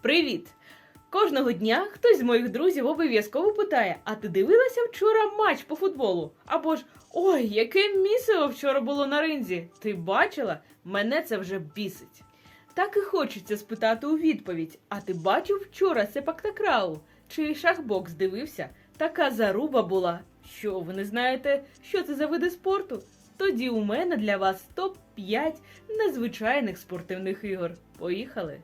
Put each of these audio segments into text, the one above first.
Привіт! Кожного дня хтось з моїх друзів обов'язково питає: а ти дивилася вчора матч по футболу? Або ж ой, яке місиво вчора було на ринзі. Ти бачила? Мене це вже бісить. Так і хочеться спитати у відповідь: а ти бачив вчора сепак такрау? Чи шахбокс дивився? Така заруба була. Що ви не знаєте, що це за види спорту? Тоді у мене для вас топ 5 незвичайних спортивних ігор. Поїхали!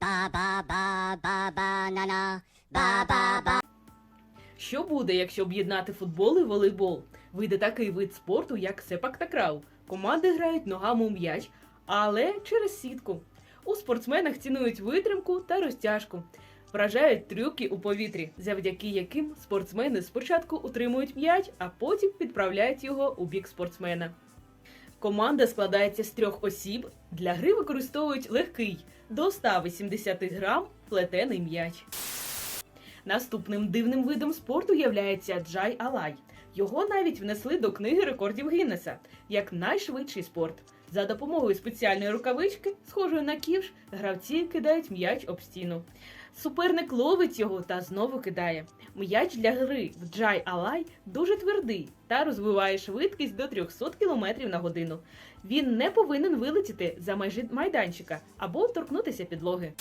Ba ba ba ba banana. Ba ba ba. Що буде, якщо об'єднати футбол і волейбол? Вийде такий вид спорту, як сепак такрау. Команди грають ногами у м'яч, але через сітку. У спортсменах цінують витримку та розтяжку. Вражають трюки у повітрі, завдяки яким спортсмени спочатку утримують м'яч, а потім відправляють його у бік спортсмена. Команда складається з трьох осіб. Для гри використовують легкий до 180 грам плетений м'яч. Наступним дивним видом спорту являється джай алай. Його навіть внесли до книги рекордів Гіннеса як найшвидший спорт. За допомогою спеціальної рукавички, схожої на ківш, гравці кидають м'яч об стіну. Суперник ловить його та знову кидає. М'яч для гри в джай алай дуже твердий та розвиває швидкість до 300 км на годину. Він не повинен вилетіти за межі майданчика або торкнутися підлоги.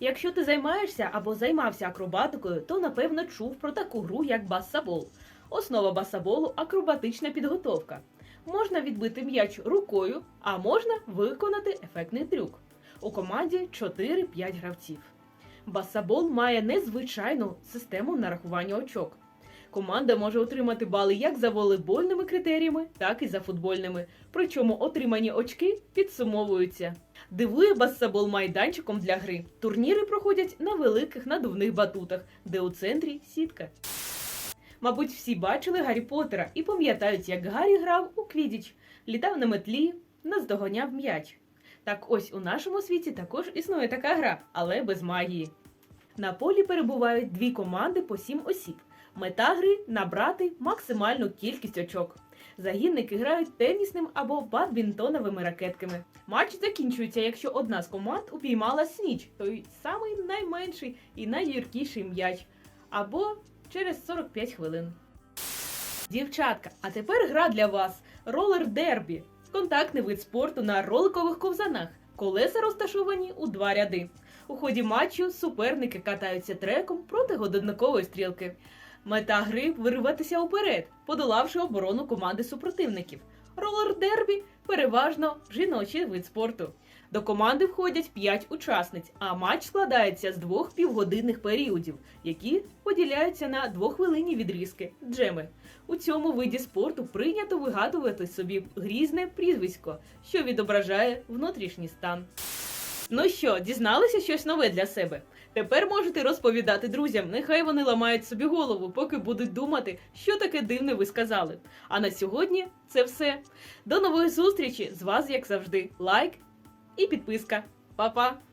Якщо ти займаєшся або займався акробатикою, то напевно чув про таку гру, як басабол. Основа басаболу акробатична підготовка. Можна відбити м'яч рукою, а можна виконати ефектний трюк. У команді 4-5 гравців. Басабол має незвичайну систему нарахування очок. Команда може отримати бали як за волейбольними критеріями, так і за футбольними. Причому отримані очки підсумовуються. Дивує баскетбол майданчиком для гри. Турніри проходять на великих надувних батутах, де у центрі сітка. Мабуть, всі бачили Гаррі Поттера і пам'ятають, як Гаррі грав у квідіч, літав на метлі, наздоганяв м'яч. Так ось у нашому світі також існує така гра, але без магії. На полі перебувають дві команди по сім осіб. Мета гри набрати максимальну кількість очок. Загінники грають тенісним або бадмінтоновими ракетками. Матч закінчується, якщо одна з команд упіймала сніч, той самий найменший і найгіркіший м'яч, або через 45 хвилин. Дівчатка, а тепер гра для вас ролер дербі. Контактний вид спорту на роликових ковзанах. Колеса розташовані у два ряди. У ході матчу суперники катаються треком проти годинникової стрілки. Мета гри вириватися уперед, подолавши оборону команди супротивників. Ролер дербі переважно жіночий вид спорту. До команди входять 5 учасниць, а матч складається з двох півгодинних періодів, які поділяються на двохвилинні відрізки джеми. У цьому виді спорту прийнято вигадувати собі грізне прізвисько, що відображає внутрішній стан. Ну що, дізналися щось нове для себе? Тепер можете розповідати друзям, нехай вони ламають собі голову, поки будуть думати, що таке дивне ви сказали. А на сьогодні це все. До нової зустрічі! З вас, як завжди, лайк і підписка. Па-па!